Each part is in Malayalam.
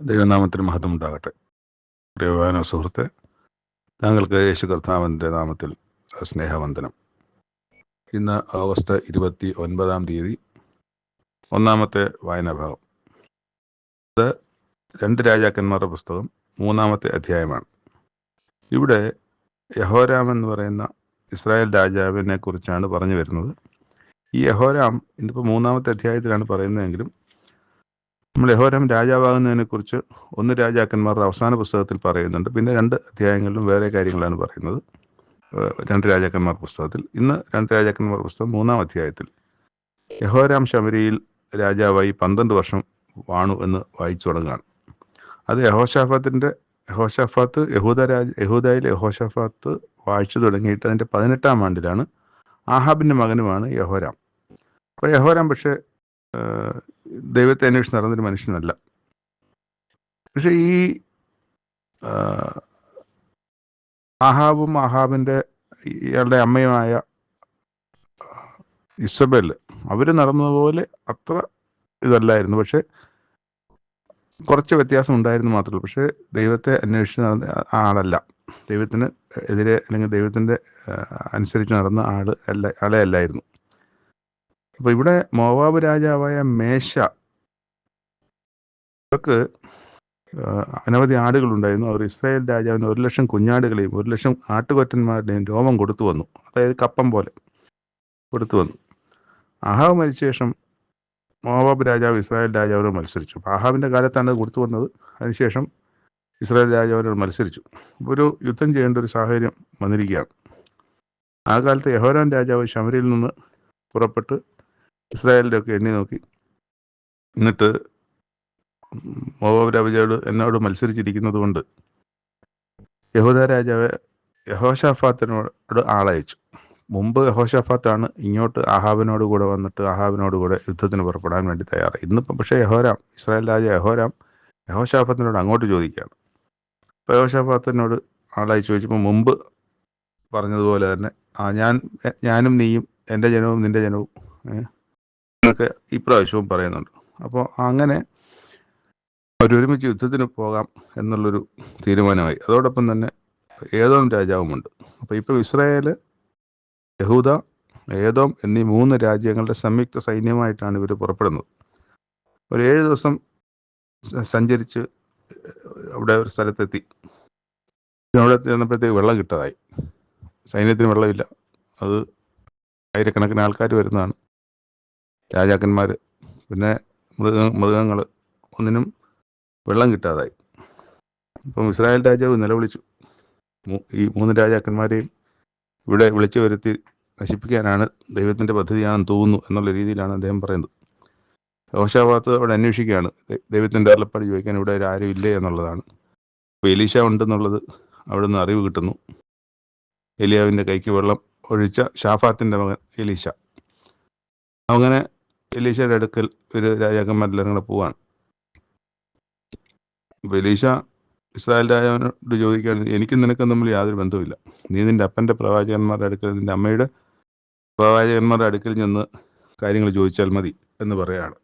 ദൈവനാമത്തിന് മഹത്വം ഉണ്ടാകട്ടെ. പ്രിയവാന സുഹൃത്തെ താങ്കൾക്ക് യേശു കർത്താവിന്റെ നാമത്തിൽ സ്നേഹവന്ദനം. ഇന്ന് ഓഗസ്റ്റ് ഇരുപത്തി ഒൻപതാം തീയതി ഒന്നാമത്തെ വായനാഭാഗം. അത് രണ്ട് രാജാക്കന്മാരുടെ പുസ്തകം മൂന്നാമത്തെ അധ്യായമാണ്. ഇവിടെ യഹോരാം എന്ന് പറയുന്ന ഇസ്രായേൽ രാജാവിനെ കുറിച്ചാണ് പറഞ്ഞു വരുന്നത്. ഈ യഹോരാം ഇന്നിപ്പോൾ മൂന്നാമത്തെ അധ്യായത്തിലാണ് പറയുന്നതെങ്കിലും നമ്മൾ യഹോരാം രാജാവാകുന്നതിനെക്കുറിച്ച് ഒന്ന് രാജാക്കന്മാരുടെ അവസാന പുസ്തകത്തിൽ പറയുന്നുണ്ട്. പിന്നെ രണ്ട് അധ്യായങ്ങളിലും വേറെ കാര്യങ്ങളാണ് പറയുന്നത്. രണ്ട് രാജാക്കന്മാർ പുസ്തകത്തിൽ. ഇന്ന് രണ്ട് രാജാക്കന്മാർ പുസ്തകം മൂന്നാം അധ്യായത്തിൽ. യഹോരാം ശമരിയിൽ രാജാവായി പന്ത്രണ്ട് വർഷം വാണു എന്ന് വായിച്ചു തുടങ്ങുകയാണ്. അത് യഹോഷാഫാത്തിന്റെ യഹോഷാഫാത്ത് യഹൂദ രാജ യഹൂദയിൽ യഹോഷാഫാത്ത് വായിച്ചു തുടങ്ങിയിട്ട് അതിന്റെ പതിനെട്ടാം ആണ്ടിലാണ് ആഹാബിന്റെ മകനുമാണ് യഹോരാം. അപ്പോൾ യഹോരാം പക്ഷേ ദൈവത്തെ അന്വേഷിച്ച് നടന്നൊരു മനുഷ്യനല്ല. പക്ഷെ ഈ ആഹ്, ആഹാബും ആഹാബിന്റെ ഇയാളുടെ അമ്മയുമായ ഇസബെൽ അവർ നടന്നതുപോലെ അത്ര ഇതല്ലായിരുന്നു. പക്ഷെ കുറച്ച് വ്യത്യാസം ഉണ്ടായിരുന്നു മാത്രമേ പക്ഷേ ദൈവത്തെ അന്വേഷിച്ച് നടന്ന ആളല്ല. ദൈവത്തിന് എതിരെ അല്ലെങ്കിൽ ദൈവത്തിന്റെ അനുസരിച്ച് നടന്ന ആൾ അല്ല ആളെ അല്ലായിരുന്നു. അപ്പോൾ ഇവിടെ മോവാബ് രാജാവായ മേശ അവർക്ക് ആഹ്, അനവധി ആടുകളുണ്ടായിരുന്നു. അവർ ഇസ്രായേൽ രാജാവിന് ഒരു ലക്ഷം കുഞ്ഞാടുകളെയും ഒരു ലക്ഷം ആട്ടുകൊറ്റന്മാരുടെയും രോമം കൊടുത്തു വന്നു. അതായത് കപ്പം പോലെ കൊടുത്തു വന്നു. അഹാവ് മരിച്ച ശേഷം മോവാബ് രാജാവ് ഇസ്രായേൽ രാജാവിനോട് മത്സരിച്ചു. അപ്പോൾ അഹാബിന്റെ കാലത്താണ് കൊടുത്തു വന്നത്. അതിനുശേഷം ഇസ്രായേൽ രാജാവിനോട് മത്സരിച്ചു. ഒരു യുദ്ധം ചെയ്യേണ്ട ഒരു സാഹചര്യം വന്നിരിക്കുകയാണ്. ആ കാലത്ത് യഹോരാൻ രാജാവ് ശമരിയിൽ നിന്ന് പുറപ്പെട്ട് ഇസ്രായേലിന്റെ ഒക്കെ എണ്ണി നോക്കി. എന്നിട്ട് മോവാബ് രാജാവോട് എന്നോട് മത്സരിച്ചിരിക്കുന്നത് കൊണ്ട് യഹൂദ രാജാവ് യഹോഷാഫാത്തിനോട് ആളയച്ചു. മുമ്പ് യഹോഷാഫാത്താണ് ഇങ്ങോട്ട് അഹാബിനോട് കൂടെ വന്നിട്ട് അഹാബിനോട് കൂടെ യുദ്ധത്തിന് പുറപ്പെടാൻ വേണ്ടി തയ്യാറായി. ഇന്നിപ്പം പക്ഷേ യഹോരാം ഇസ്രായേൽ രാജ യഹോരാം യഹോഷാഫത്തിനോട് അങ്ങോട്ട് ചോദിക്കുകയാണ്. അപ്പോൾ യഹോഷാഫാത്തിനോട് ആളായി ചോദിച്ചപ്പോൾ മുമ്പ് പറഞ്ഞതുപോലെ തന്നെ ആ ഞാൻ ഞാനും നീയും എന്റെ ജനവും നിന്റെ ജനവും എന്നൊക്കെ ഇപ്രാവശ്യവും പറയുന്നുണ്ട്. അപ്പോൾ അങ്ങനെ അവരൊരുമിച്ച് യുദ്ധത്തിന് പോകാം എന്നുള്ളൊരു തീരുമാനമായി. അതോടൊപ്പം തന്നെ ഏതോം രാജാവുമുണ്ട്. അപ്പോൾ ഇപ്പോൾ ഇസ്രായേൽ യഹൂദ ഏതോം എന്നീ മൂന്ന് രാജ്യങ്ങളുടെ സംയുക്ത സൈന്യമായിട്ടാണ് ഇവർ പുറപ്പെടുന്നത്. ഒരു ഏഴ് ദിവസം സഞ്ചരിച്ച് അവിടെ ഒരു സ്ഥലത്തെത്തി. അവിടെ ചെന്നപ്പോഴത്തേക്ക് വെള്ളം കിട്ടതായി. സൈന്യത്തിന് വെള്ളമില്ല. അത് ആയിരക്കണക്കിന് ആൾക്കാർ വരുന്നതാണ്. രാജാക്കന്മാർ പിന്നെ മൃഗ മൃഗങ്ങൾ ഒന്നിനും വെള്ളം കിട്ടാതായി. അപ്പം ഇസ്രായേൽ രാജാവ് നിലവിളിച്ചു. ഈ മൂന്ന് രാജാക്കന്മാരെയും ഇവിടെ വിളിച്ചു വരുത്തി നശിപ്പിക്കാനാണ് ദൈവത്തിന്റെ പദ്ധതിയാണെന്ന് തോന്നുന്നു എന്നുള്ള രീതിയിലാണ് അദ്ദേഹം പറയുന്നത്. ഓഷാവാത്ത് അവിടെ അന്വേഷിക്കുകയാണ്. ദൈവത്തിന്റെ അരുളപ്പാട് ചോദിക്കാൻ ഇവിടെ ആരും ഇല്ലേ എന്നുള്ളതാണ്. അപ്പോൾ എലീഷ ഉണ്ടെന്നുള്ളത് അവിടെ നിന്ന് അറിവ് കിട്ടുന്നു. എലിയാവിന്റെ കൈക്ക് വെള്ളം ഒഴിച്ച ഷാഫാത്തിന്റെ മകൻ എലീഷ അങ്ങനെ എലീഷയുടെ അടുക്കൽ ഒരു രാജാക്കന്മാരെല്ലാം കൂടെ പോവാണ്. അപ്പോൾ എലീഷ ഇസ്രായേൽ രാജാവിനോട് ചോദിക്കുകയാണ് എനിക്കും നിനക്കും തമ്മിൽ യാതൊരു ബന്ധവുമില്ല. നീ നിന്റെ അപ്പന്റെ പ്രവാചകന്മാരുടെ അടുക്കൽ നിന്റെ അമ്മയുടെ പ്രവാചകന്മാരുടെ അടുക്കൽ ചെന്ന് കാര്യങ്ങൾ ചോദിച്ചാൽ മതി എന്ന് പറയുകയാണ്.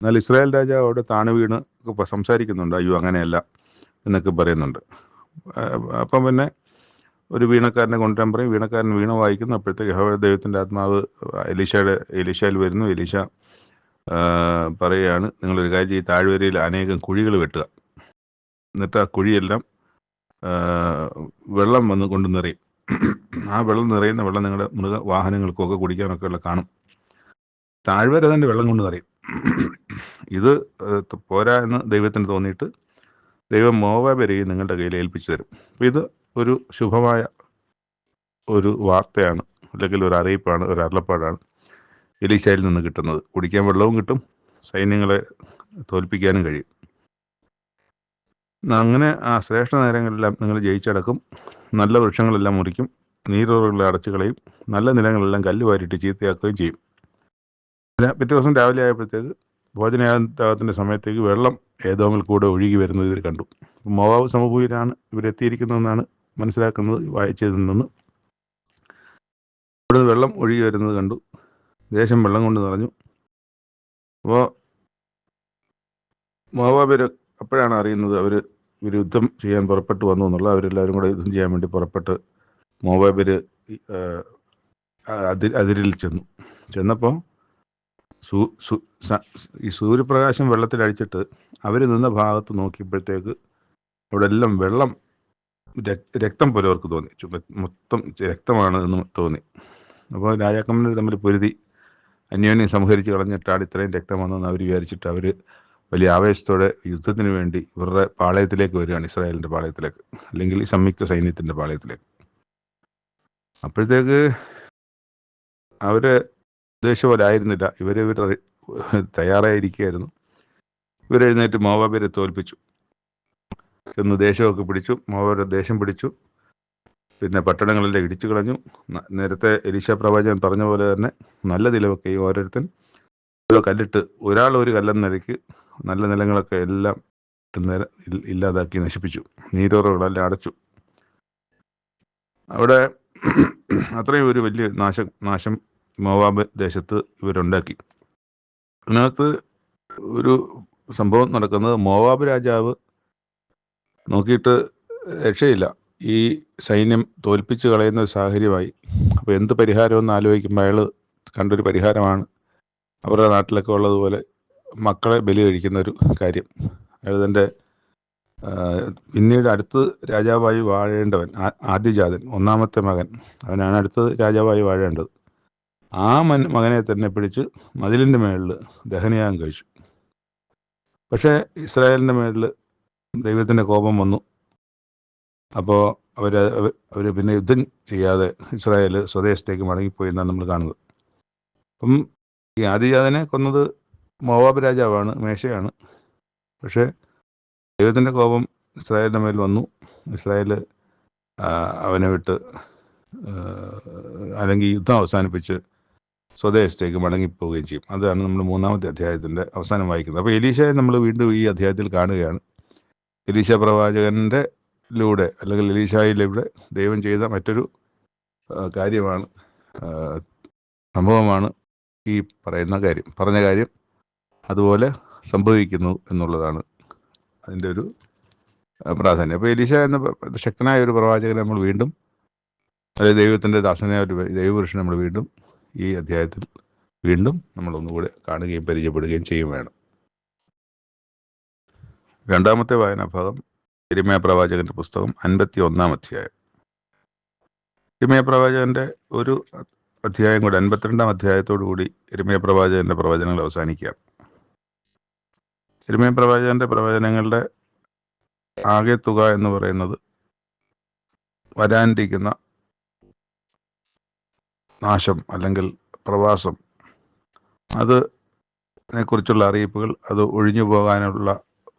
എന്നാൽ ഇസ്രായേൽ രാജാവ് അവിടെ താണു വീണ് സംസാരിക്കുന്നുണ്ട്. അയ്യോ അങ്ങനെയല്ല എന്നൊക്കെ പറയുന്നുണ്ട്. അപ്പം പിന്നെ ഒരു വീണക്കാരനെ കൊണ്ടുവരാൻ പറയും. വീണക്കാരൻ വീണ വായിക്കുന്നു. അപ്പോഴത്തേക്ക് യഹോവ ദൈവത്തിന്റെ ആത്മാവ് എലീഷയുടെ എലീഷയിൽ വരുന്നു. എലീഷ പറയുകയാണ് നിങ്ങളൊരു കാര്യം ഈ താഴ്വരയിൽ അനേകം കുഴികൾ വെട്ടുക. എന്നിട്ട് ആ കുഴിയെല്ലാം വെള്ളം വന്ന് കൊണ്ട് നിറയും. ആ വെള്ളം നിറയുന്ന വെള്ളം നിങ്ങളുടെ മൃഗ വാഹനങ്ങൾക്കൊക്കെ കുടിക്കാനൊക്കെ ഉള്ള കാണും. താഴ്വര തന്നെ വെള്ളം കൊണ്ട് നിറയും. ഇത് പോരാ എന്ന് ദൈവത്തിന് തോന്നിയിട്ട് ദൈവം മോവാബരെയും നിങ്ങളുടെ കയ്യിൽ ഏൽപ്പിച്ചു തരും. അപ്പോൾ ഇത് ഒരു ശുഭമായ ഒരു വാർത്തയാണ് അല്ലെങ്കിൽ ഒരു അറിയിപ്പാണ് ഒരു അരുളപ്പാടാണ് എലീശയിൽ നിന്ന് കിട്ടുന്നത്. കുടിക്കാൻ വെള്ളവും കിട്ടും സൈന്യങ്ങളെ തോൽപ്പിക്കാനും കഴിയും. അങ്ങനെ ആ ശ്രേഷ്ഠ നേരങ്ങളെല്ലാം നിങ്ങൾ ജയിച്ചടക്കും. നല്ല വൃക്ഷങ്ങളെല്ലാം മുറിക്കും. നീരുറകളെ അടച്ചു കളയും നല്ല നിലങ്ങളെല്ലാം കല്ല് വാരിയിട്ട് ചീത്തയാക്കുകയും ചെയ്യും. പിന്നെ പിറ്റേ ദിവസം രാവിലെ ആയപ്പോഴത്തേക്ക് ഭോജനയാഗത്തിന്റെ സമയത്തേക്ക് വെള്ളം ഏതോമിൽ കൂടെ ഒഴുകി വരുന്നത് ഇവർ കണ്ടു. മോവാവ് സമഭൂമിയിലാണ് ഇവരെത്തിയിരിക്കുന്നതെന്നാണ് മനസ്സിലാക്കുന്നത് വായിച്ചതിൽ നിന്ന് ഇവിടുന്ന് വെള്ളം ഒഴുകി വരുന്നത് കണ്ടു. ദേശം വെള്ളം കൊണ്ട് നിറഞ്ഞു. അപ്പോൾ മോവാബർ അപ്പോഴാണ് അറിയുന്നത് അവർ ഇവർ യുദ്ധം ചെയ്യാൻ പുറപ്പെട്ടു വന്നു എന്നുള്ള. അവരെല്ലാവരും കൂടെ യുദ്ധം ചെയ്യാൻ വേണ്ടി പുറപ്പെട്ട് മോവാബർ അതിർ അതിരിൽ ചെന്നു. ചെന്നപ്പോൾ ഈ സൂര്യപ്രകാശം വെള്ളത്തിൽ അടിച്ചിട്ട് അവർ നിന്ന ഭാഗത്ത് നോക്കിയപ്പോഴത്തേക്ക് അവിടെ എല്ലാം വെള്ളം രക്തം പോലെ അവർക്ക് തോന്നി. മൊത്തം രക്തമാണ് എന്ന് തോന്നി. അപ്പോൾ രാജാക്കന്മാർ തമ്മിൽ പൊരുതി. അന്യോന്യം സംഹരിച്ച് കളഞ്ഞിട്ടാണ് ഇത്രയും രക്തം വന്നതെന്ന് അവർ വിചാരിച്ചിട്ട് അവർ വലിയ ആവേശത്തോടെ യുദ്ധത്തിന് വേണ്ടി ഇവരുടെ പാളയത്തിലേക്ക് വരികയാണ് ഇസ്രായേലിന്റെ പാളയത്തിലേക്ക് അല്ലെങ്കിൽ ഈ സംയുക്ത സൈന്യത്തിന്റെ പാളയത്തിലേക്ക്. അപ്പോഴത്തേക്ക് അവർ ഉദ്ദേശം പോലെ ആയിരുന്നില്ല ഇവർ ഇവർ തയ്യാറായിരിക്കുകയായിരുന്നു. ഇവരെഴുന്നേറ്റ് മോവാബിനെ തോൽപ്പിച്ചു. ചെന്ന് ദേശമൊക്കെ പിടിച്ചു മോവാബിന്റെ ദേശം പിടിച്ചു. പിന്നെ പട്ടണങ്ങളിലെ ഇടിച്ചു കളഞ്ഞു. നേരത്തെ എലീശ പ്രവാചകൻ പറഞ്ഞ പോലെ തന്നെ നല്ല നിലമൊക്കെ ഈ ഓരോരുത്തൻ. ഓരോ കല്ലിട്ട് ഒരാൾ ഒരു കല്ലെന്ന നിലയ്ക്ക് നല്ല നിലങ്ങളൊക്കെ എല്ലാം നേര ഇല്ലാതാക്കി നശിപ്പിച്ചു. നീരോറകളെല്ലാം അടച്ചു. അവിടെ അത്രയും ഒരു വലിയ നാശം നാശം മോവാബ് ദേശത്ത് ഇവരുണ്ടാക്കി. അതിനകത്ത് ഒരു സംഭവം നടക്കുന്നത് മോവാബ് രാജാവ് നോക്കിയിട്ട് രക്ഷയില്ല. ഈ സൈന്യം തോൽപ്പിച്ച് കളയുന്ന ഒരു സാഹചര്യമായി. അപ്പോൾ എന്ത് പരിഹാരമെന്ന് ആലോചിക്കുമ്പോൾ അയാൾ കണ്ടൊരു പരിഹാരമാണ്. അവരുടെ നാട്ടിലൊക്കെ ഉള്ളതുപോലെ മക്കളെ ബലി കഴിക്കുന്ന ഒരു കാര്യം. അയാൾ തന്റെ പിന്നീട് അടുത്ത് രാജാവായി വാഴേണ്ടവൻ ആദ്യജാതൻ ഒന്നാമത്തെ മകൻ. അവനാണ് അടുത്ത് രാജാവായി വാഴേണ്ടത്. ആ മൻ മകനെ തന്നെ പിടിച്ച് മതിലിന്റെ മേളിൽ ദഹനയാഗം കഴിച്ചു. പക്ഷേ ഇസ്രായേലിന്റെ മേളിൽ ദൈവത്തിന്റെ കോപം വന്നു. അപ്പോൾ അവർ അവർ പിന്നെ യുദ്ധം ചെയ്യാതെ ഇസ്രായേൽ സ്വദേശത്തേക്ക് മടങ്ങിപ്പോയി എന്നാണ് നമ്മൾ കാണുന്നത്. അപ്പം ഈ ആദിജാതനെ കൊന്നത് മോവാബ് രാജാവാണ് മേശയാണ്. പക്ഷേ ദൈവത്തിന്റെ കോപം ഇസ്രായേലിന്റെ മേൽ വന്നു. ഇസ്രായേൽ അവനെ വിട്ട് അല്ലെങ്കിൽ യുദ്ധം അവസാനിപ്പിച്ച് സ്വദേശത്തേക്ക് മടങ്ങിപ്പോവുകയും ചെയ്യും. അതാണ് നമ്മൾ മൂന്നാമത്തെ അധ്യായത്തിന്റെ അവസാനം വായിക്കുന്നത്. അപ്പോൾ എലീശയെ നമ്മൾ വീണ്ടും ഈ അധ്യായത്തിൽ കാണുകയാണ്. എലീശ പ്രവാചകന്റെ ലൂടെ അല്ലെങ്കിൽ എലീശായിലൂടെ ദൈവം ചെയ്ത മറ്റൊരു കാര്യമാണ് സംഭവമാണ് ഈ പറയുന്ന കാര്യം. പറഞ്ഞ കാര്യം അതുപോലെ സംഭവിക്കുന്നു എന്നുള്ളതാണ് അതിന്റെ ഒരു പ്രാധാന്യം. അപ്പോൾ എലീശ എന്ന ശക്തനായ ഒരു പ്രവാചകനെ നമ്മൾ വീണ്ടും അതായത് ദൈവത്തിന്റെ ദാസനായ ഒരു ദൈവപുരുഷനെ നമ്മൾ വീണ്ടും ഈ അധ്യായത്തിൽ വീണ്ടും നമ്മളൊന്നുകൂടെ കാണുകയും പരിചയപ്പെടുകയും ചെയ്യും വേണം രണ്ടാമത്തെ വായനാഭാഗം എരിമയ പ്രവാചകന്റെ പുസ്തകം അൻപത്തി ഒന്നാം അധ്യായം. എരിമയ പ്രവാചകന്റെ ഒരു അധ്യായം കൂടി അൻപത്തിരണ്ടാം അധ്യായത്തോടു കൂടി എരിമയ പ്രവാചകന്റെ പ്രവചനങ്ങൾ അവസാനിക്കാം. എരിമയ പ്രവാചകന്റെ പ്രവചനങ്ങളുടെ ആകെ തുക എന്ന് പറയുന്നത് വരാനിരിക്കുന്ന നാശം അല്ലെങ്കിൽ പ്രവാസം. അത് കുറിച്ചുള്ള അറിയിപ്പുകൾ അത് ഒഴിഞ്ഞു പോകാനുള്ള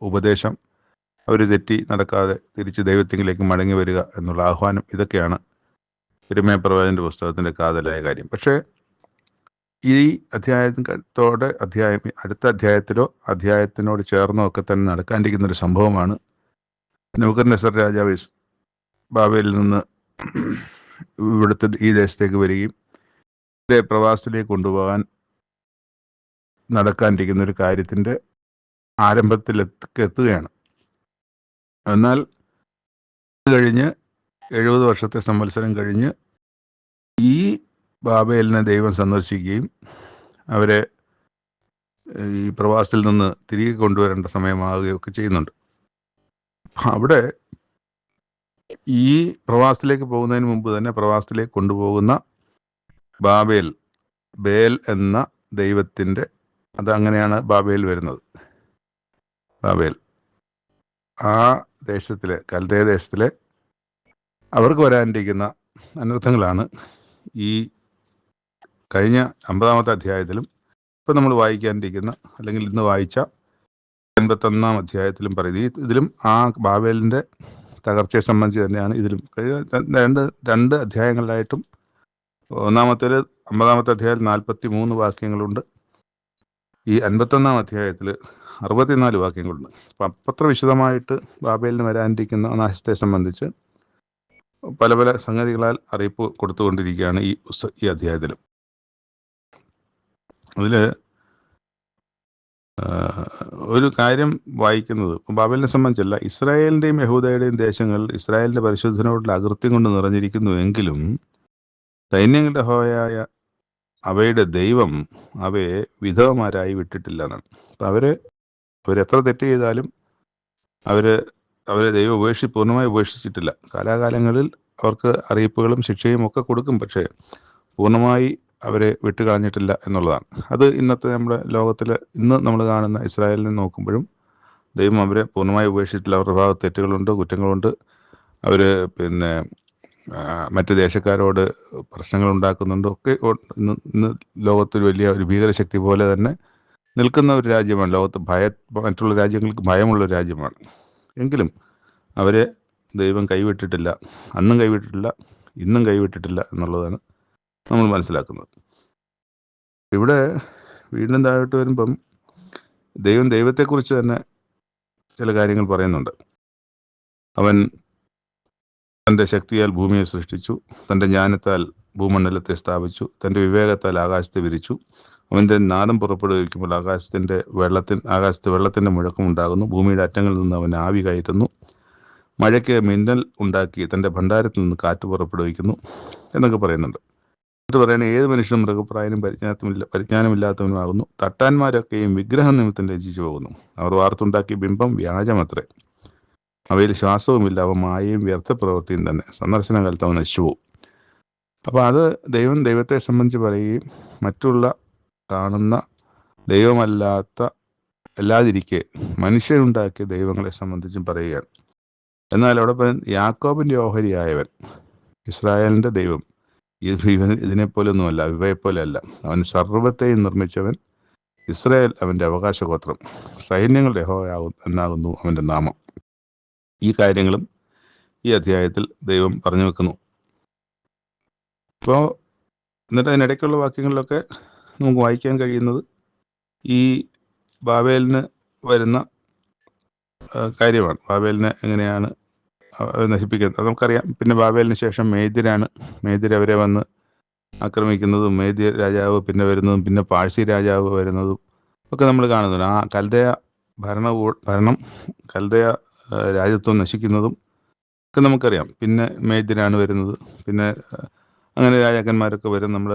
ഉപദേശം. അവർ തെറ്റി നടക്കാതെ തിരിച്ച് ദൈവത്തിങ്കിലേക്ക് മടങ്ങി വരിക എന്നുള്ള ആഹ്വാനം ഇതൊക്കെയാണ് തിരുമയ പ്രവാചന്റെ പുസ്തകത്തിന്റെ കാതലായ കാര്യം. പക്ഷേ ഈ അധ്യായത്തോടെ അധ്യായം അടുത്ത അധ്യായത്തിലോ അധ്യായത്തിനോട് ചേർന്നോ ഒക്കെ തന്നെ നടക്കാണ്ടിരിക്കുന്ന ഒരു സംഭവമാണ്. നെബുക്കദ്നേസർ രാജാവ് ഇസ് ബാബയിൽ നിന്ന് ഇവിടുത്തെ ഈ ദേശത്തേക്ക് വരികയും പ്രവാസത്തിലേക്ക് കൊണ്ടുപോകാൻ നടക്കാണ്ടിരിക്കുന്ന ഒരു കാര്യത്തിന്റെ ആരംഭത്തിൽ എത്ത- എത്തുകയാണ് എന്നാൽ കഴിഞ്ഞ് എഴുപത് വർഷത്തെ സംവത്സരം കഴിഞ്ഞ് ഈ ബാബേലിനെ ദൈവം സന്ദർശിക്കുകയും അവരെ ഈ പ്രവാസത്തിൽ നിന്ന് തിരികെ കൊണ്ടുവരേണ്ട സമയമാകുകയൊക്കെ ചെയ്യുന്നുണ്ട്. അവിടെ ഈ പ്രവാസത്തിലേക്ക് പോകുന്നതിന് മുമ്പ് തന്നെ പ്രവാസത്തിലേക്ക് കൊണ്ടുപോകുന്ന ബാബേൽ ബേൽ എന്ന ദൈവത്തിന്റെ അത് അങ്ങനെയാണ് ബാബേൽ വരുന്നത്. ബാബേൽ ആ ദേശത്തിലെ കൽതേ ദേശത്തിലെ അവർക്ക് വരാനിരിക്കുന്ന അനർത്ഥങ്ങളാണ് ഈ കഴിഞ്ഞ അമ്പതാമത്തെ അധ്യായത്തിലും ഇപ്പം നമ്മൾ വായിക്കാനിരിക്കുന്ന അല്ലെങ്കിൽ ഇന്ന് വായിച്ച എൺപത്തൊന്നാം അധ്യായത്തിലും പറയുന്നത്. ഇതിലും ആ ബാബേലിന്റെ തകർച്ചയെ സംബന്ധിച്ച് തന്നെയാണ് ഇതിലും. രണ്ട് രണ്ട് അധ്യായങ്ങളിലായിട്ടും ഒന്നാമത്തേൽ അമ്പതാമത്തെ അധ്യായത്തിൽ നാൽപ്പത്തി മൂന്ന് വാക്യങ്ങളുണ്ട്. ഈ അൻപത്തൊന്നാം അധ്യായത്തിൽ അറുപത്തിനാല് വാക്യങ്ങളുണ്ട് അപ്പം അപ്പത്ര വിശദമായിട്ട് ബാബേലിന് വരാനിരിക്കുന്ന നാശത്തെ സംബന്ധിച്ച് പല പല സംഗതികളാൽ അറിയിപ്പ് കൊടുത്തുകൊണ്ടിരിക്കുകയാണ് ഈ ഈ അധ്യായത്തിൽ. അതിൽ ഒരു കാര്യം വായിക്കുന്നത് ബാബേലിനെ സംബന്ധിച്ചല്ല ഇസ്രായേലിന്റെയും യഹൂദയുടെയും ദേശങ്ങൾ ഇസ്രായേലിന്റെ പരിശുദ്ധനോടുള്ള അകൃത്യം കൊണ്ട് നിറഞ്ഞിരിക്കുന്നു എങ്കിലും സൈന്യങ്ങളുടെ ഹോയായ അവയുടെ ദൈവം അവയെ വിധവമാരായി വിട്ടിട്ടില്ല എന്നാണ്. അപ്പം അവർ അവരെത്ര തെറ്റ് ചെയ്താലും അവർ അവരെ ദൈവം ഉപേക്ഷി പൂർണമായി ഉപേക്ഷിച്ചിട്ടില്ല. കാലാകാലങ്ങളിൽ അവർക്ക് അറിയിപ്പുകളും ശിക്ഷയും ഒക്കെ കൊടുക്കും പക്ഷേ പൂർണമായി അവരെ വിട്ടുകളഞ്ഞിട്ടില്ല എന്നുള്ളതാണ്. അത് ഇന്നത്തെ നമ്മുടെ ലോകത്തിൽ ഇന്ന് നമ്മൾ കാണുന്ന ഇസ്രായേലിനെ നോക്കുമ്പോഴും ദൈവം അവരെ പൂർണമായി ഉപേക്ഷിച്ചിട്ടില്ല. അവരുടെ ഭാഗത്ത് തെറ്റുകളുണ്ട് കുറ്റങ്ങളുണ്ട്. അവർ പിന്നെ മറ്റ് ദേശക്കാരോട് പ്രശ്നങ്ങൾ ഉണ്ടാക്കുന്നുണ്ട്. ഒക്കെ ഇന്ന് ഇന്ന് ലോകത്തിൽ വലിയ ഒരു ഭീകരശക്തി പോലെ തന്നെ നിൽക്കുന്ന ഒരു രാജ്യമാണ്. ലോകത്ത് ഭയ മറ്റുള്ള രാജ്യങ്ങൾക്ക് ഭയമുള്ള രാജ്യമാണ്. എങ്കിലും അവരെ ദൈവം കൈവിട്ടിട്ടില്ല അന്നും കൈവിട്ടിട്ടില്ല ഇന്നും കൈവിട്ടിട്ടില്ല എന്നുള്ളതാണ് നമ്മൾ മനസ്സിലാക്കുന്നത്. ഇവിടെ വീണ്ടും താഴോട്ട് വരുമ്പം ദൈവം ദൈവത്തെക്കുറിച്ച് തന്നെ ചില കാര്യങ്ങൾ പറയുന്നുണ്ട്. അവൻ തന്റെ ശക്തിയാൽ ഭൂമിയെ സൃഷ്ടിച്ചു തന്റെ ജ്ഞാനത്താൽ ഭൂമണ്ഡലത്തെ സ്ഥാപിച്ചു തന്റെ വിവേകത്താൽ ആകാശത്തെ വിരിച്ചു അവന്റെ നാദം പുറപ്പെടുവിക്കുമ്പോൾ ആകാശത്തിന്റെ വെള്ളത്തിൻ ആകാശത്ത് വെള്ളത്തിന്റെ മുഴക്കം ഉണ്ടാകുന്നു. ഭൂമിയുടെ അറ്റങ്ങളിൽ നിന്ന് അവൻ ആവി കയറ്റുന്നു. മഴയ്ക്ക് മിന്നൽ ഉണ്ടാക്കി തന്റെ ഭണ്ഡാരത്തിൽ നിന്ന് കാറ്റ് പുറപ്പെടുവിക്കുന്നു എന്നൊക്കെ പറയുന്നുണ്ട്. എന്നിട്ട് പറയുന്നത് ഏത് മനുഷ്യനും മൃഗപ്രായനും പരിജ്ഞാനമില്ല പരിജ്ഞാനമില്ലാത്തവനുമാകുന്നു തട്ടാന്മാരൊക്കെയും വിഗ്രഹം നിമിത്തം രചിച്ചു പോകുന്നു. അവർ വാർത്തുണ്ടാക്കിയ ബിംബം വ്യാജമത്രേ. അവയിൽ ശ്വാസവുമില്ല അവ മായയും വ്യർത്ഥ പ്രവൃത്തിയും തന്നെ. സന്ദർശന കാലത്ത് അവൻ നശിച്ചുപോകും അപ്പോൾ അത് ദൈവം ദൈവത്തെ സംബന്ധിച്ച് പറയുകയും മറ്റുള്ള കാണുന്ന ദൈവമല്ലാത്ത അല്ലാതിരിക്കെ മനുഷ്യരുണ്ടാക്കിയ ദൈവങ്ങളെ സംബന്ധിച്ചും പറയുകയാണ്. എന്നാൽ അവിടെ യാക്കോബിന്റെ ഓഹരിയായവൻ ഇസ്രായേലിന്റെ ദൈവം ഇവൻ ഇതിനെപ്പോലൊന്നുമല്ല ഇവയെപ്പോലെയല്ല. അവൻ സർവത്തെയും നിർമ്മിച്ചവൻ ഇസ്രായേൽ അവന്റെ അവകാശഗോത്രം. സൈന്യങ്ങളുടെ ഹോയാകും എന്നാകുന്നു അവന്റെ നാമം. ഈ കാര്യങ്ങളും ഈ അധ്യായത്തിൽ ദൈവം പറഞ്ഞു വെക്കുന്നു. അപ്പോൾ എന്നിട്ട് അതിനിടയ്ക്കുള്ള വാക്യങ്ങളിലൊക്കെ നമുക്ക് വായിക്കാൻ കഴിയുന്നത് ഈ ബാബേലിന് വരുന്ന കാര്യമാണ്. ബാബേലിനെ എങ്ങനെയാണ് നശിപ്പിക്കുന്നത്? അത് നമുക്കറിയാം. പിന്നെ ബാബേലിന് ശേഷം മേദിരാണ് മേദിര അവരെ വന്ന് ആക്രമിക്കുന്നതും മേദ്യ രാജാവ് പിന്നെ വരുന്നതും പിന്നെ പാഴ്സി രാജാവ് വരുന്നതും ഒക്കെ നമ്മൾ കാണുന്നുണ്ട്. ആ കൽതയ ഭരണ ഭരണം കൽതയ രാജ്യത്വം നശിക്കുന്നതും ഒക്കെ നമുക്കറിയാം. പിന്നെ മേദ്യരാണ് വരുന്നത്. പിന്നെ അങ്ങനെ രാജാക്കന്മാരൊക്കെ വരും. നമ്മൾ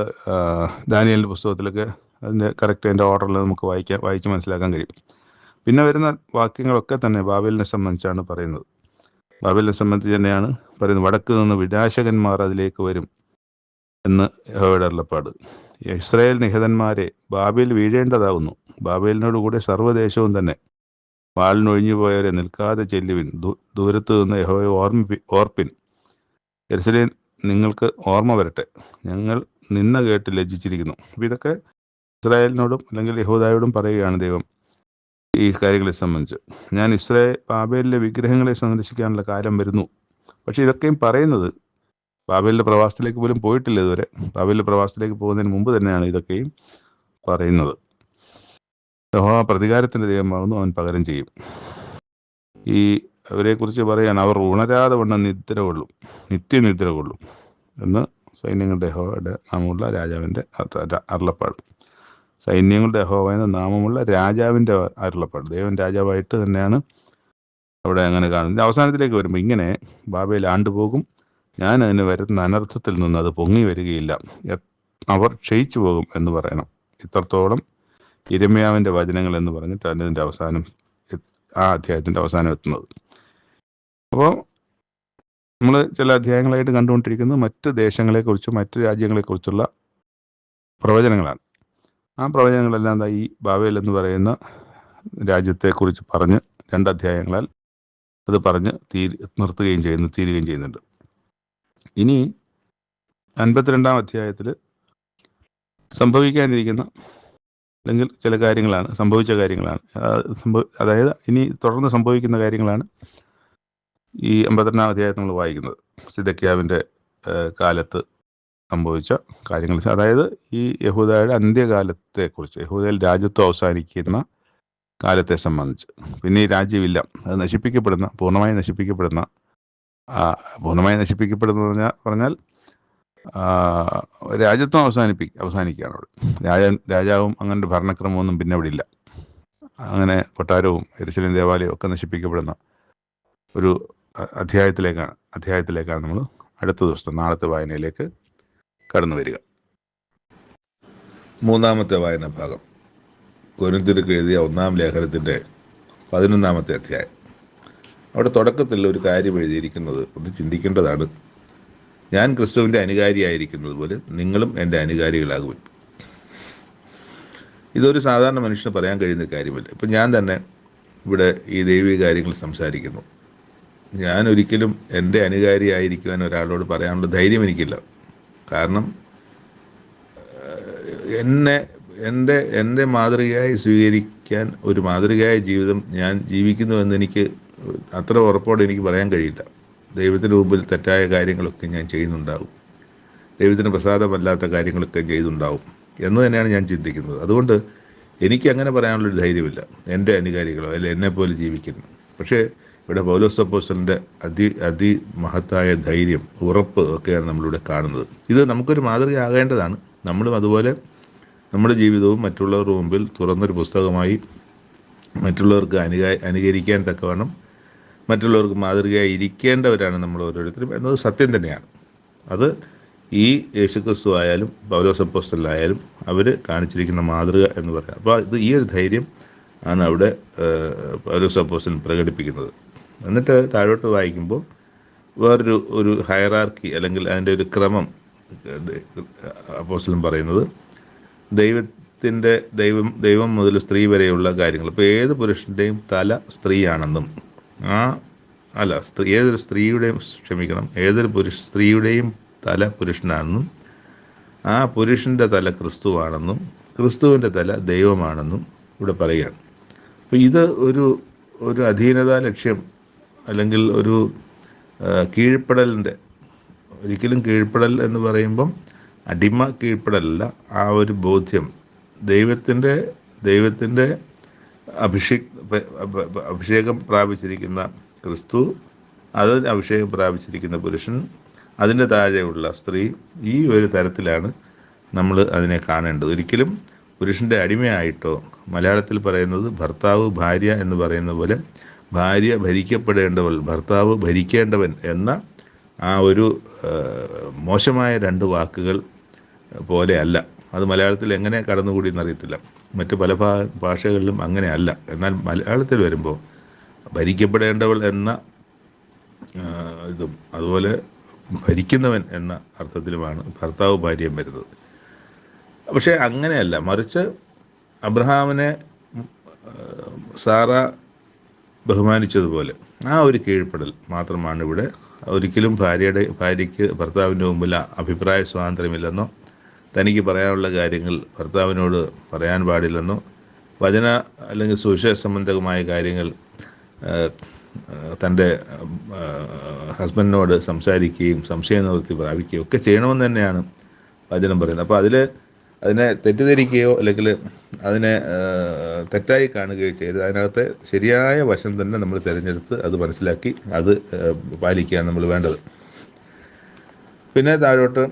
ദാനിയലിന്റെ പുസ്തകത്തിലൊക്കെ അതിന്റെ കറക്റ്റ് അതിന്റെ ഓർഡറിൽ നമുക്ക് വായിക്കാൻ വായിച്ച് മനസ്സിലാക്കാൻ കഴിയും. പിന്നെ വരുന്ന വാക്യങ്ങളൊക്കെ തന്നെ ബാബേലിനെ സംബന്ധിച്ചാണ് പറയുന്നത്. ബാബേലിനെ സംബന്ധിച്ച് തന്നെയാണ് പറയുന്നത് വടക്ക് നിന്ന് വിനാശകന്മാർ അതിലേക്ക് വരും എന്ന് യഹോയുടെ അരുളപ്പാട് ഇസ്രായേൽ നിഹതന്മാരെ ബാബേൽ വീഴേണ്ടതാകുന്നു ബാബേലിനോട് കൂടെ സർവദേശവും തന്നെ വാളിനൊഴിഞ്ഞു പോയവരെ നിൽക്കാതെ ചെല്ലുവിൻ. ദൂരത്ത് നിന്ന് യഹോയെ ഓർമ്മിപ്പി ഓർപ്പിൻ. എരുസലേം നിങ്ങൾക്ക് ഓർമ്മ വരട്ടെ. ഞങ്ങൾ നിന്ന കേട്ട് ലജ്ജിച്ചിരിക്കുന്നു. അപ്പോൾ ഇതൊക്കെ ഇസ്രായേലിനോടും അല്ലെങ്കിൽ യഹൂദായോടും പറയുകയാണ് ദൈവം ഈ കാര്യങ്ങളെ സംബന്ധിച്ച്. ഞാൻ ഇസ്രായേൽ ബാബേലിലെ വിഗ്രഹങ്ങളെ സന്ദർശിക്കാനുള്ള കാലം വരുന്നു. പക്ഷേ ഇതൊക്കെയും പറയുന്നത് ബാബേലിന്റെ പ്രവാസത്തിലേക്ക് പോലും പോയിട്ടില്ല ഇതുവരെ. ബാബേലിന്റെ പ്രവാസത്തിലേക്ക് പോകുന്നതിന് മുമ്പ് തന്നെയാണ് ഇതൊക്കെയും പറയുന്നത്. യഹോവ പ്രതികാരത്തിന്റെ ദൈവമാകുന്നു അവൻ പകരം ചെയ്യും. ഈ അവരെക്കുറിച്ച് പറയാൻ അവർ ഉണരാതെ വണ്ണം നിദ്ര കൊള്ളും നിത്യനിദ്ര കൊള്ളും എന്ന് സൈന്യങ്ങളുടെ ഹോവയുടെ നാമമുള്ള രാജാവിന്റെ അര- അരുളപ്പാട്. സൈന്യങ്ങളുടെ ഹോവ എന്ന നാമമുള്ള രാജാവിന്റെ അരുളപ്പാട്. ദേവൻ രാജാവായിട്ട് തന്നെയാണ് അവിടെ അങ്ങനെ കാണുന്നത്. അവസാനത്തിലേക്ക് വരുമ്പോൾ ഇങ്ങനെ ബാബയിൽ ആണ്ടുപോകും. ഞാൻ അതിന് വരുന്ന അനർത്ഥത്തിൽ നിന്ന് അത് പൊങ്ങി വരികയില്ല. അവർ ക്ഷയിച്ചു പോകും എന്ന് പറയണം. ഇത്രത്തോളം ഇരമ്യാവിന്റെ വചനങ്ങൾ എന്ന് പറഞ്ഞിട്ടാണ് ഇതിന്റെ അവസാനം ആ അധ്യായത്തിന്റെ അവസാനം എത്തുന്നത്. അപ്പോൾ നമ്മൾ ചില അധ്യായങ്ങളായിട്ട് കണ്ടുകൊണ്ടിരിക്കുന്നത് മറ്റ് ദേശങ്ങളെക്കുറിച്ചും മറ്റ് രാജ്യങ്ങളെക്കുറിച്ചുള്ള പ്രവചനങ്ങളാണ്. ആ പ്രവചനങ്ങളെല്ലാം എന്താ ഈ ബാവേൽ എന്ന് പറയുന്ന രാജ്യത്തെക്കുറിച്ച് പറഞ്ഞ് രണ്ട് അധ്യായങ്ങളാൽ അത് പറഞ്ഞ് തീരു നിർത്തുകയും ചെയ്യുന്നു തീരുകയും ചെയ്യുന്നുണ്ട്. ഇനി അൻപത്തിരണ്ടാം അധ്യായത്തിൽ സംഭവിക്കാനിരിക്കുന്ന അല്ലെങ്കിൽ ചില കാര്യങ്ങളാണ് സംഭവിച്ച കാര്യങ്ങളാണ്. സംഭവ അതായത് ഇനി തുടർന്ന് സംഭവിക്കുന്ന കാര്യങ്ങളാണ്. ഈ അമ്പത്തിരണ്ടാം അധ്യായത്തിൽ നമ്മൾ വായിക്കുന്നത്. സിദക്കിയാവിന്റെ കാലത്ത് സംഭവിച്ച കാര്യങ്ങൾ. അതായത് ഈ യഹൂദയുടെ അന്ത്യകാലത്തെക്കുറിച്ച് യഹൂദയിൽ രാജ്യത്വം അവസാനിക്കുന്ന കാലത്തെ സംബന്ധിച്ച്. പിന്നെ ഈ രാജ്യമില്ല അത് നശിപ്പിക്കപ്പെടുന്ന പൂർണമായി നശിപ്പിക്കപ്പെടുന്ന പൂർണമായി നശിപ്പിക്കപ്പെടുന്ന പറഞ്ഞാൽ പറഞ്ഞാൽ രാജ്യത്വം അവസാനിപ്പി അവസാനിക്കുകയാണ് അവിടെ. രാജ രാജാവും അങ്ങനത്തെ ഭരണക്രമമൊന്നും പിന്നെ അവിടെ ഇല്ല. അങ്ങനെ കൊട്ടാരവും എരിശലിൻ ദേവാലയവും ഒക്കെ നശിപ്പിക്കപ്പെടുന്ന ഒരു അധ്യായത്തിലേക്കാണ് അധ്യായത്തിലേക്കാണ് നമ്മൾ അടുത്ത ദിവസം നാളത്തെ വായനയിലേക്ക് കടന്നു വരിക. മൂന്നാമത്തെ വായന ഭാഗം. കൊരിന്തിർക്ക് എഴുതിയ ഒന്നാം ലേഖനത്തിന്റെ പതിനൊന്നാമത്തെ അധ്യായം. അവിടെ തുടക്കത്തിൽ ഒരു കാര്യം എഴുതിയിരിക്കുന്നത് ഒന്ന് ചിന്തിക്കേണ്ടതാണ്. ഞാൻ ക്രിസ്തുവിന്റെ അനുകാരിയായിരിക്കുന്നത് പോലെ നിങ്ങളും എന്റെ അനുകാരികളാകുവിൻ. ഇതൊരു സാധാരണ മനുഷ്യന് പറയാൻ കഴിയുന്ന കാര്യമല്ല. ഇപ്പം ഞാൻ തന്നെ ഇവിടെ ഈ ദൈവിക കാര്യങ്ങൾ സംസാരിക്കുന്നു. ഞാൻ ഒരിക്കലും എന്റെ അനുകാരിയായിരിക്കുവാൻ ഒരാളോട് പറയാനുള്ള ധൈര്യം എനിക്കില്ല. കാരണം എന്നെ എന്റെ എന്റെ മാതൃകയായി സ്വീകരിക്കാൻ ഒരു മാതൃകയായ ജീവിതം ഞാൻ ജീവിക്കുന്നുവെന്ന് എനിക്ക് അത്ര ഉറപ്പോടെ എനിക്ക് പറയാൻ കഴിയില്ല. ദൈവത്തിന് മുമ്പിൽ തെറ്റായ കാര്യങ്ങളൊക്കെ ഞാൻ ചെയ്യുന്നുണ്ടാകും. ദൈവത്തിന് പ്രസാദമല്ലാത്ത കാര്യങ്ങളൊക്കെ ചെയ്തുണ്ടാവും എന്ന് തന്നെയാണ് ഞാൻ ചിന്തിക്കുന്നത്. അതുകൊണ്ട് എനിക്ക് അങ്ങനെ പറയാനുള്ളൊരു ധൈര്യമില്ല. എന്റെ അനുകാരികളോ അല്ലെങ്കിൽ എന്നെപ്പോലെ ജീവിക്കുന്നു. പക്ഷേ ഇവിടെ പൗലോസ് അപ്പോസ്റ്റലിന്റെ അതി അതിമഹത്തായ ധൈര്യം ഉറപ്പ് ഒക്കെയാണ് നമ്മളിവിടെ കാണുന്നത്. ഇത് നമുക്കൊരു മാതൃകയാകേണ്ടതാണ്. നമ്മളും അതുപോലെ നമ്മുടെ ജീവിതവും മറ്റുള്ളവരുടെ മുമ്പിൽ തുറന്നൊരു പുസ്തകമായി മറ്റുള്ളവർക്ക് അനുക അനുകരിക്കാൻ തക്കവണ്ണം മറ്റുള്ളവർക്ക് മാതൃകയായി ഇരിക്കേണ്ടവരാണ് നമ്മൾ ഓരോരുത്തരും എന്നത് സത്യം തന്നെയാണ്. അത് ഈ യേശുക്രിസ്തു ആയാലും പൗലോസപ്പോസ്റ്റലായാലും അവർ കാണിച്ചിരിക്കുന്ന മാതൃക എന്ന് പറയാം. അപ്പോൾ ഇത് ഈ ഒരു ധൈര്യം ആണ് അവിടെ ഏഹ്, പൗലോസ് അപ്പോസ്റ്റൽ പ്രകടിപ്പിക്കുന്നത്. എന്നിട്ട് താഴോട്ട് വായിക്കുമ്പോൾ വേറൊരു ഒരു ഹയറാർക്കി അല്ലെങ്കിൽ അതിന്റെ ഒരു ക്രമം അപ്പോസ്റ്റലും പറയുന്നത് ദൈവത്തിന്റെ ദൈവം ദൈവം മുതൽ സ്ത്രീ വരെയുള്ള കാര്യങ്ങൾ. ഇപ്പോൾ ഏത് പുരുഷന്റെയും തല സ്ത്രീയാണെന്നും ആ അല്ല സ്ത്രീ ഏതൊരു സ്ത്രീയുടെയും ക്ഷമിക്കണം ഏതൊരു പുരുഷ സ്ത്രീയുടെയും തല പുരുഷനാണെന്നും ആ പുരുഷന്റെ തല ക്രിസ്തുവാണെന്നും ക്രിസ്തുവിന്റെ തല ദൈവമാണെന്നും ഇവിടെ പറയുകയാണ്. അപ്പോൾ ഇത് ഒരു ഒരു അധീനതാ ലക്ഷ്യം അല്ലെങ്കിൽ ഒരു കീഴ്പ്പെടലിന്റെ ഒരിക്കലും കീഴ്പ്പെടൽ എന്ന് പറയുമ്പം അടിമ കീഴ്പ്പെടലല്ല. ആ ഒരു ബോധ്യം ദൈവത്തിന്റെ ദൈവത്തിന്റെ അഭിഷേക് അഭിഷേകം പ്രാപിച്ചിരിക്കുന്ന ക്രിസ്തു അത് അഭിഷേകം പ്രാപിച്ചിരിക്കുന്ന പുരുഷൻ അതിന്റെ താഴെയുള്ള സ്ത്രീ ഈ ഒരു തരത്തിലാണ് നമ്മൾ അതിനെ കാണേണ്ടത്. ഒരിക്കലും പുരുഷന്റെ അടിമയായിട്ടോ മലയാളത്തിൽ പറയുന്നത് ഭർത്താവ് ഭാര്യ എന്ന് പറയുന്ന പോലെ ഭാര്യ ഭരിക്കപ്പെടേണ്ടവൾ ഭർത്താവ് ഭരിക്കേണ്ടവൻ എന്ന ആ ഒരു മോശമായ രണ്ട് വാക്കുകൾ പോലെയല്ല അത് മലയാളത്തിൽ എങ്ങനെ കടന്നുകൂടി എന്നറിയത്തില്ല മറ്റ് പല ഭാ ഭാഷകളിലും അങ്ങനെയല്ല എന്നാൽ മലയാളത്തിൽ വരുമ്പോൾ ഭരിക്കപ്പെടേണ്ടവൾ എന്ന ഇതും അതുപോലെ ഭരിക്കുന്നവൻ എന്ന അർത്ഥത്തിലുമാണ് ഭർത്താവ് ഭാര്യയും വരുന്നത്. പക്ഷേ അങ്ങനെയല്ല. മറിച്ച് അബ്രഹാമിനെ സാറ ബഹുമാനിച്ചതുപോലെ ആ ഒരു കീഴ്പ്പെടൽ മാത്രമാണ് ഇവിടെ. ഒരിക്കലും ഭാര്യയുടെ ഭാര്യയ്ക്ക് ഭർത്താവിന്റെ മുമ്പിൽ അഭിപ്രായ സ്വാതന്ത്ര്യമില്ലെന്നോ തനിക്ക് പറയാനുള്ള കാര്യങ്ങൾ ഭർത്താവിനോട് പറയാൻ പാടില്ലെന്നോ വചന അല്ലെങ്കിൽ സുവിശേഷ സംബന്ധമായ കാര്യങ്ങൾ തന്റെ ഹസ്ബൻഡിനോട് സംസാരിക്കുകയും സംശയ നിവൃത്തി പ്രാപിക്കുകയും ഒക്കെ ചെയ്യണമെന്ന് തന്നെയാണ് വചനം പറയുന്നത്. അപ്പോൾ അതിൽ അതിനെ തെറ്റിദ്ധരിക്കുകയോ അല്ലെങ്കിൽ അതിനെ തെറ്റായി കാണുകയോ ചെയ്ത് അതിനകത്തെ ശരിയായ വശം തന്നെ നമ്മൾ തിരഞ്ഞെടുത്ത് അത് മനസ്സിലാക്കി അത് പാലിക്കുകയാണ് നമ്മൾ വേണ്ടത്. പിന്നെ താഴോട്ട്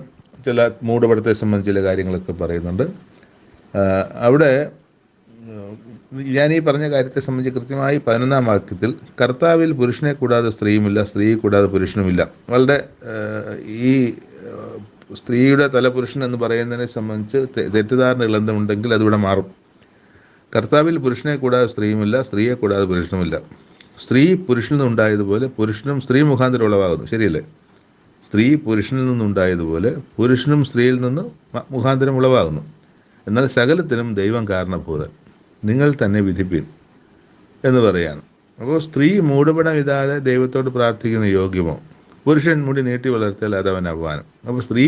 ചില മൂടുപടത്തെ സംബന്ധിച്ച് ചില കാര്യങ്ങളൊക്കെ പറയുന്നുണ്ട്. അവിടെ ഞാൻ ഈ പറഞ്ഞ കാര്യത്തെ സംബന്ധിച്ച് കൃത്യമായി പതിനൊന്നാം വാക്യത്തിൽ കർത്താവിൽ പുരുഷനെ കൂടാതെ സ്ത്രീയുമില്ല സ്ത്രീയെ കൂടാതെ പുരുഷനുമില്ല. വളരെ ഈ സ്ത്രീയുടെ തല പുരുഷൻ എന്ന് പറയുന്നതിനെ സംബന്ധിച്ച് തെറ്റിദ്ധാരണ എന്തുണ്ടെങ്കിൽ അതിവിടെ മാറും. കർത്താവിൽ പുരുഷനെ കൂടാതെ സ്ത്രീയുമില്ല സ്ത്രീയെ കൂടാതെ പുരുഷനുമില്ല. സ്ത്രീ പുരുഷനിൽ നിന്നുണ്ടായതുപോലെ പുരുഷനും സ്ത്രീ മുഖാന്തരം ഉളവാകുന്നു ശരിയല്ലേ? സ്ത്രീ പുരുഷനിൽ നിന്നുണ്ടായതുപോലെ പുരുഷനും സ്ത്രീയിൽ നിന്ന് മുഖാന്തരം ഉളവാകുന്നു എന്നാൽ സകലത്തിനും ദൈവം കാരണഭൂതൻ. നിങ്ങൾ തന്നെ വിധിപ്പിൻ എന്ന് പറയാണ് അപ്പോൾ സ്ത്രീ മൂടുപടം ഇതാതെ ദൈവത്തോട് പ്രാർത്ഥിക്കുന്ന യോഗ്യമോ? പുരുഷൻ മുടി നീട്ടി വളർത്തിയാൽ അതവൻ അപമാനം. അപ്പോൾ സ്ത്രീ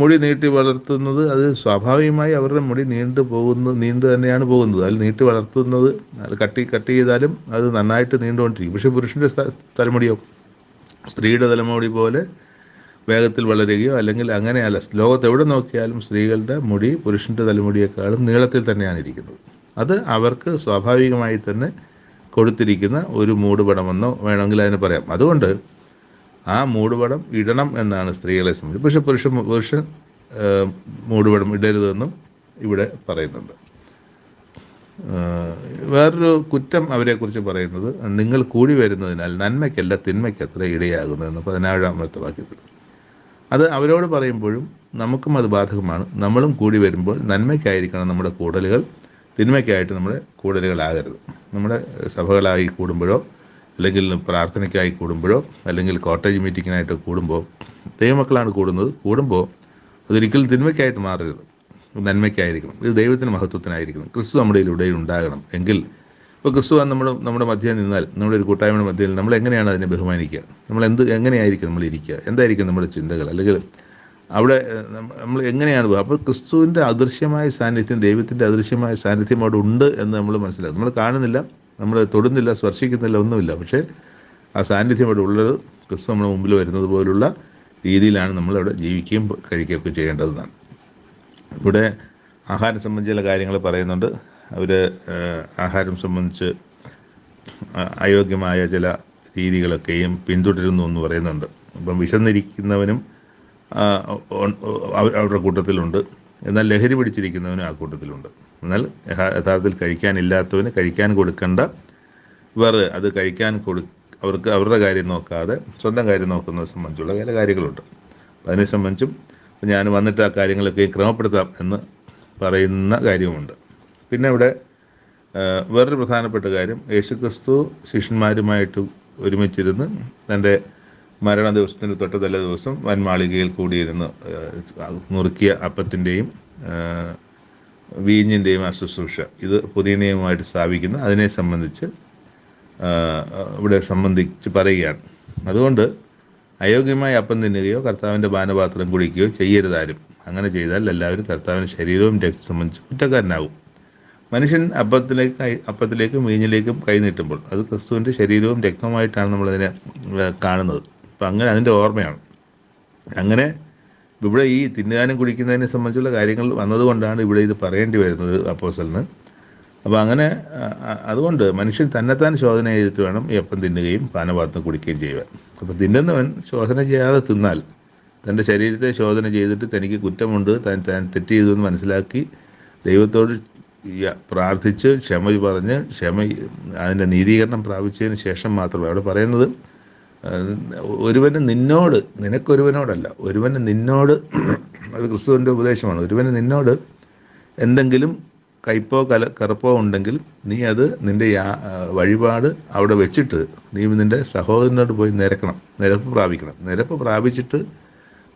മുടി നീട്ടി വളർത്തുന്നത് അത് സ്വാഭാവികമായി അവരുടെ മുടി നീണ്ടു പോകുന്നു നീണ്ടു തന്നെയാണ് പോകുന്നത്. അതിൽ നീട്ടി വളർത്തുന്നത് കട്ടി കട്ട് ചെയ്താലും അത് നന്നായിട്ട് നീണ്ടുകൊണ്ടിരിക്കും പക്ഷേ പുരുഷന്റെ തലമുടിയോ സ്ത്രീയുടെ തലമുടി പോലെ വേഗത്തിൽ വളരുകയോ അല്ലെങ്കിൽ അങ്ങനെയല്ല ലോകത്ത് എവിടെ നോക്കിയാലും സ്ത്രീകളുടെ മുടി പുരുഷന്റെ തലമുടിയേക്കാളും നീളത്തിൽ തന്നെയാണ് ഇരിക്കുന്നത്. അത് അവർക്ക് സ്വാഭാവികമായി തന്നെ കൊടുത്തിരിക്കുന്ന ഒരു മൂടുപടമെന്നോ വേണമെങ്കിൽ അതിന് പറയാം. അതുകൊണ്ട് ആ മൂടുപടം ഇടണം എന്നാണ് സ്ത്രീകളെ സംബന്ധിച്ച്. പക്ഷെ പുരുഷൻ പുരുഷൻ മൂടുപടം ഇടരുതെന്നും ഇവിടെ പറയുന്നുണ്ട്. വേറൊരു കുറ്റം അവരെക്കുറിച്ച് പറയുന്നത് നിങ്ങൾ കൂടി വരുന്നതിനാൽ നന്മയ്ക്കല്ല തിന്മയ്ക്കത്ര ഇടയാകുന്നു എന്ന് പതിനാറാമത്തെ വാക്യത്തിൽ അത് അവരോട് പറയുമ്പോഴും നമുക്കും അത് ബാധകമാണ്. നമ്മളും കൂടി വരുമ്പോൾ നന്മയ്ക്കായിരിക്കണം നമ്മുടെ കൂടലുകൾ. തിന്മയ്ക്കായിട്ട് നമ്മുടെ കൂടലുകളാകരുത്. നമ്മുടെ സഭകളായി കൂടുമ്പോഴോ അല്ലെങ്കിൽ പ്രാർത്ഥനയ്ക്കായി കൂടുമ്പോഴോ അല്ലെങ്കിൽ കോട്ടേജ് മീറ്റിങ്ങിനായിട്ട് കൂടുമ്പോൾ ദൈവമക്കളാണ് കൂടുന്നത് കൂടുമ്പോൾ അതൊരിക്കലും തിന്മയ്ക്കായിട്ട് മാറരുത്. നന്മയ്ക്കായിരിക്കണം. ഇത് ദൈവത്തിന് മഹത്വത്തിനായിരിക്കണം. ക്രിസ്തു നമ്മുടെ ഇവിടെ ഉണ്ടാകണം. എങ്കിൽ ഇപ്പോൾ ക്രിസ്തു നമ്മൾ നമ്മുടെ മധ്യം നിന്നാൽ നമ്മുടെ ഒരു കൂട്ടായ്മയുടെ മധ്യയിൽ നമ്മൾ എങ്ങനെയാണ് അതിനെ ബഹുമാനിക്കുക? നമ്മൾ എന്ത് എങ്ങനെയായിരിക്കും നമ്മൾ ഇരിക്കുക? എന്തായിരിക്കും നമ്മുടെ ചിന്തകൾ? അല്ലെങ്കിൽ അവിടെ നമ്മൾ എങ്ങനെയാണ് അപ്പോൾ ക്രിസ്തുവിന്റെ അദൃശ്യമായ സാന്നിധ്യം ദൈവത്തിന്റെ അദൃശ്യമായ സാന്നിധ്യം അവിടെ ഉണ്ട് എന്ന് നമ്മൾ മനസ്സിലാക്കും. നമ്മൾ കാണുന്നില്ല നമ്മൾ തൊടുന്നില്ല സ്പർശിക്കുന്നില്ല ഒന്നുമില്ല. പക്ഷേ ആ സാന്നിധ്യം അവിടെ ഉള്ളത് ക്രിസ്തു നമ്മുടെ മുമ്പിൽ വരുന്നത് പോലുള്ള രീതിയിലാണ് നമ്മളവിടെ ജീവിക്കുകയും കഴിക്കുകയൊക്കെ ചെയ്യേണ്ടതെന്നാണ്. ഇവിടെ ആഹാരം സംബന്ധിച്ചുള്ള കാര്യങ്ങൾ പറയുന്നുണ്ട്. അവർ ആഹാരം സംബന്ധിച്ച് അയോഗ്യമായ ചില രീതികളൊക്കെയും പിന്തുടരുന്നു എന്ന് പറയുന്നുണ്ട്. അപ്പം വിശന്നിരിക്കുന്നവനും അവരുടെ കൂട്ടത്തിലുണ്ട്. എന്നാൽ ലഹരി പിടിച്ചിരിക്കുന്നവനും ആ കൂട്ടത്തിലുണ്ട്. എന്നാൽ യഥാ- യഥാർത്ഥത്തിൽ കഴിക്കാനില്ലാത്തവന് കഴിക്കാൻ കൊടുക്കേണ്ട. വേറെ അത് കഴിക്കാൻ കൊടു അവർക്ക് അവരുടെ കാര്യം നോക്കാതെ സ്വന്തം കാര്യം നോക്കുന്നത് സംബന്ധിച്ചുള്ള ചില കാര്യങ്ങളുണ്ട്. അതിനെ സംബന്ധിച്ചും ഞാൻ വന്നിട്ട് ആ കാര്യങ്ങളൊക്കെ ക്രമപ്പെടുത്താം എന്ന് പറയുന്ന കാര്യവുമുണ്ട്. പിന്നെ ഇവിടെ വേറൊരു പ്രധാനപ്പെട്ട കാര്യം യേശുക്രിസ്തു ശിഷ്യന്മാരുമായിട്ട് ഒരുമിച്ചിരുന്ന് തന്റെ മരണ ദിവസത്തിന് തൊട്ട് തലേ ദിവസം വൻമാളികയിൽ കൂടിയിരുന്ന് നുറുക്കിയ അപ്പത്തിന്റെയും വീഞ്ഞിന്റെയും അശുശ്രൂഷ. ഇത് പുതിയ നിയമമായിട്ട് സ്ഥാപിക്കുന്ന. അതിനെ സംബന്ധിച്ച് ഇവിടെ സംബന്ധിച്ച് പറയുകയാണ്. അതുകൊണ്ട് അയോഗ്യമായി അപ്പം തിന്നുകയോ കർത്താവിന്റെ പാനപാത്രം കുടിക്കുകയോ ചെയ്യരുതാരും. അങ്ങനെ ചെയ്താൽ എല്ലാവരും കർത്താവിന്റെ ശരീരവും രക്തം സംബന്ധിച്ച് കുറ്റക്കാരനാകും. മനുഷ്യൻ അപ്പത്തിലേക്ക് അപ്പത്തിലേക്കും വീഞ്ഞിലേക്കും കൈനീട്ടുമ്പോൾ അത് ക്രിസ്തുവിന്റെ ശരീരവും രക്തവുമായിട്ടാണ് നമ്മളതിനെ കാണുന്നത്. അപ്പം അങ്ങനെ അതിന്റെ ഓർമ്മയാണ്. അങ്ങനെ ഇവിടെ ഈ തിന്നുകാനും കുടിക്കുന്നതിനെ സംബന്ധിച്ചുള്ള കാര്യങ്ങൾ വന്നതുകൊണ്ടാണ് ഇവിടെ ഇത് പറയേണ്ടി വരുന്നത് അപ്പോസലിന്. അപ്പോൾ അങ്ങനെ അതുകൊണ്ട് മനുഷ്യൻ തന്നെത്താൻ ശോധന ചെയ്തിട്ട് വേണം ഈ അപ്പം തിന്നുകയും പാനപാത്രം കുടിക്കുകയും ചെയ്യുവാൻ. അപ്പോൾ തിന്നുന്നവൻ ശോധന ചെയ്യാതെ തിന്നാൽ തന്റെ ശരീരത്തെ ശോധന ചെയ്തിട്ട് തനിക്ക് കുറ്റമുണ്ട് താൻ താൻ തെറ്റ് ചെയ്തു എന്ന് മനസ്സിലാക്കി ദൈവത്തോട് പ്രാർത്ഥിച്ച് ക്ഷമ പറഞ്ഞ് ക്ഷമ അതിന്റെ നീതീകരണം പ്രാപിച്ചതിന് ശേഷം മാത്രമേ അവിടെ പറയുന്നത്. ഒരുവന് നിന്നോട് നിനക്കൊരുവനോടല്ല ഒരുവന് നിന്നോട് അത് ക്രിസ്തുവിന്റെ ഉപദേശമാണ്. ഒരുവന് നിന്നോട് എന്തെങ്കിലും കയ്പോ കല കറുപ്പോ ഉണ്ടെങ്കിൽ നീ അത് നിന്റെ വഴിപാട് അവിടെ വെച്ചിട്ട് നീ നിന്റെ സഹോദരനോട് പോയി നിരക്കണം നിരപ്പ് പ്രാപിക്കണം. നിരപ്പ് പ്രാപിച്ചിട്ട്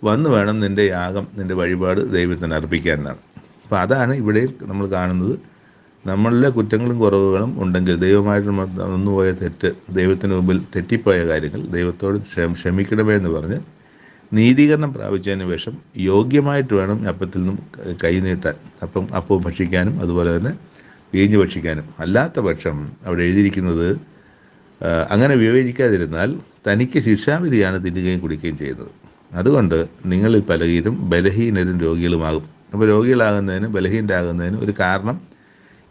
വന്ന് വേണം നിന്റെ യാഗം നിന്റെ വഴിപാട് ദൈവത്തിന് അർപ്പിക്കാനാണ് അപ്പോൾ അതാണ് ഇവിടെ നമ്മൾ കാണുന്നത് നമ്മളിലെ കുറ്റങ്ങളും കുറവുകളും ഉണ്ടെങ്കിൽ ദൈവമായിട്ട് നന്നുപോയ തെറ്റ് ദൈവത്തിന് മുമ്പിൽ തെറ്റിപ്പോയ കാര്യങ്ങൾ ദൈവത്തോട് ക്ഷമ ക്ഷമിക്കണമേ എന്ന് പറഞ്ഞ് നീതീകരണം പ്രാപിച്ചതിന് ശേഷം യോഗ്യമായിട്ട് വേണം അപ്പത്തിൽ നിന്നും കൈനീട്ടാൻ അപ്പം അപ്പവും ഭക്ഷിക്കാനും അതുപോലെ തന്നെ വീഞ്ഞ് ഭക്ഷിക്കാനും. അല്ലാത്ത പക്ഷം അവിടെ എഴുതിയിരിക്കുന്നത് അങ്ങനെ വിവേചിക്കാതിരുന്നാൽ തനിക്ക് ശിക്ഷാവിധിയാണ് തിന്നുകയും കുടിക്കുകയും ചെയ്യുന്നത്. അതുകൊണ്ട് നിങ്ങളിൽ പലരും ബലഹീനരും രോഗികളുമാകും. അപ്പോൾ രോഗികളാകുന്നതിന് ബലഹീനരാകുന്നതിന് ഒരു കാരണം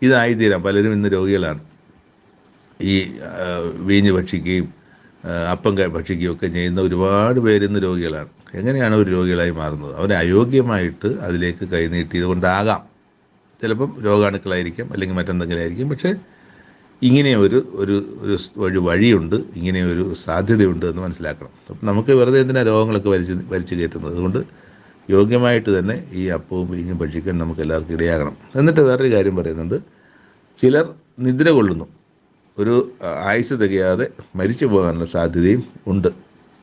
ഇതായിത്തീരാം. പലരും ഇന്ന് രോഗികളാണ്. ഈ വീഞ്ഞ് ഭക്ഷിക്കുകയും അപ്പം ഭക്ഷിക്കുകയും ഒക്കെ ചെയ്യുന്ന ഒരുപാട് പേര് ഇന്ന് രോഗികളാണ്. എങ്ങനെയാണ് ഒരു രോഗികളായി മാറുന്നത്? അവരെ അയോഗ്യമായിട്ട് അതിലേക്ക് കൈനീട്ടിയത് കൊണ്ടാകാം ചിലപ്പം രോഗാണുക്കളായിരിക്കാം അല്ലെങ്കിൽ മറ്റെന്തെങ്കിലും ആയിരിക്കും പക്ഷേ ഇങ്ങനെ ഒരു ഒരു ഒരു വഴിയുണ്ട് ഇങ്ങനെ ഒരു സാധ്യതയുണ്ട് എന്ന് മനസ്സിലാക്കണം. അപ്പം നമുക്ക് വെറുതെ എന്തിനാണ് രോഗങ്ങളൊക്കെ വലിച്ച് വലിച്ചു കയറ്റുന്നത്? അതുകൊണ്ട് യോഗ്യമായിട്ട് തന്നെ ഈ അപ്പവും വീഞ്ഞും ഭക്ഷിക്കാൻ നമുക്ക് എല്ലാവർക്കും ഇടയാകണം. എന്നിട്ട് വേറൊരു കാര്യം പറയുന്നുണ്ട്. ചിലർ നിദ്ര കൊള്ളുന്നു. ഒരു ആയുസ് തികയാതെ മരിച്ചു പോകാനുള്ള സാധ്യതയും ഉണ്ട്.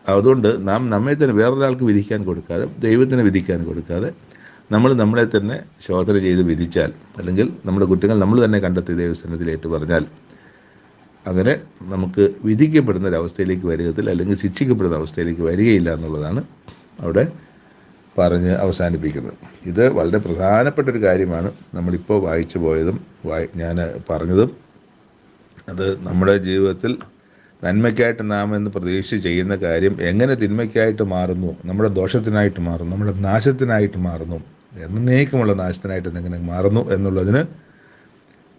അതുകൊണ്ട് നാം നമ്മെ തന്നെ വേറൊരാൾക്ക് വിധിക്കാൻ കൊടുക്കാതെ ദൈവത്തിന് വിധിക്കാൻ കൊടുക്കാതെ നമ്മൾ നമ്മളെ തന്നെ ശോധന ചെയ്ത് വിധിച്ചാൽ അല്ലെങ്കിൽ നമ്മുടെ കുറ്റങ്ങൾ നമ്മൾ തന്നെ കണ്ടെത്തി ദൈവസ്ഥാനത്തിൽ പറഞ്ഞാൽ അങ്ങനെ നമുക്ക് വിധിക്കപ്പെടുന്ന അവസ്ഥയിലേക്ക് വരികത്തിൽ അല്ലെങ്കിൽ ശിക്ഷിക്കപ്പെടുന്ന അവസ്ഥയിലേക്ക് വരികയില്ല എന്നുള്ളതാണ് അവിടെ പറഞ്ഞ് അവസാനിപ്പിക്കുന്നത് ഇത് വളരെ പ്രധാനപ്പെട്ട ഒരു കാര്യമാണ്. നമ്മളിപ്പോൾ വായിച്ചു പോയതും വായി ഞാൻ പറഞ്ഞതും. അത് നമ്മുടെ ജീവിതത്തിൽ നന്മയ്ക്കായിട്ട് നാം എന്ന് പ്രതീക്ഷിച്ച് ചെയ്യുന്ന കാര്യം എങ്ങനെ തിന്മയ്ക്കായിട്ട് മാറുന്നു നമ്മുടെ ദോഷത്തിനായിട്ട് മാറുന്നു നമ്മുടെ നാശത്തിനായിട്ട് മാറുന്നു എന്നേക്കുമുള്ള നാശത്തിനായിട്ട് എങ്ങനെ മാറുന്നു എന്നുള്ളതിന്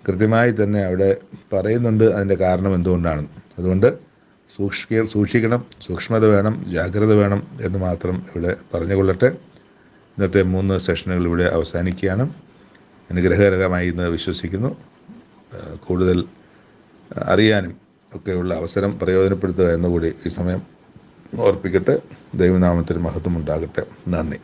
കൃത്യമായി തന്നെ അവിടെ പറയുന്നുണ്ട്. അതിന്റെ കാരണം എന്തുകൊണ്ടാണ്? അതുകൊണ്ട് സൂക്ഷിക്ക സൂക്ഷിക്കണം സൂക്ഷ്മത വേണം ജാഗ്രത വേണം എന്ന് മാത്രം ഇവിടെ പറഞ്ഞുകൊള്ളട്ടെ. ഇന്നത്തെ മൂന്ന് സെഷനുകൾ ഇവിടെ അവസാനിക്കുകയാണ്. അനുഗ്രഹകരമായി എന്ന് വിശ്വസിക്കുന്നു. കൂടുതൽ അറിയാനും ഒക്കെയുള്ള അവസരം പ്രയോജനപ്പെടുത്തുക എന്നുകൂടി ഈ സമയം ഓർപ്പിക്കട്ടെ. ദൈവനാമത്തിന് മഹത്വം ഉണ്ടാകട്ടെ നന്ദി.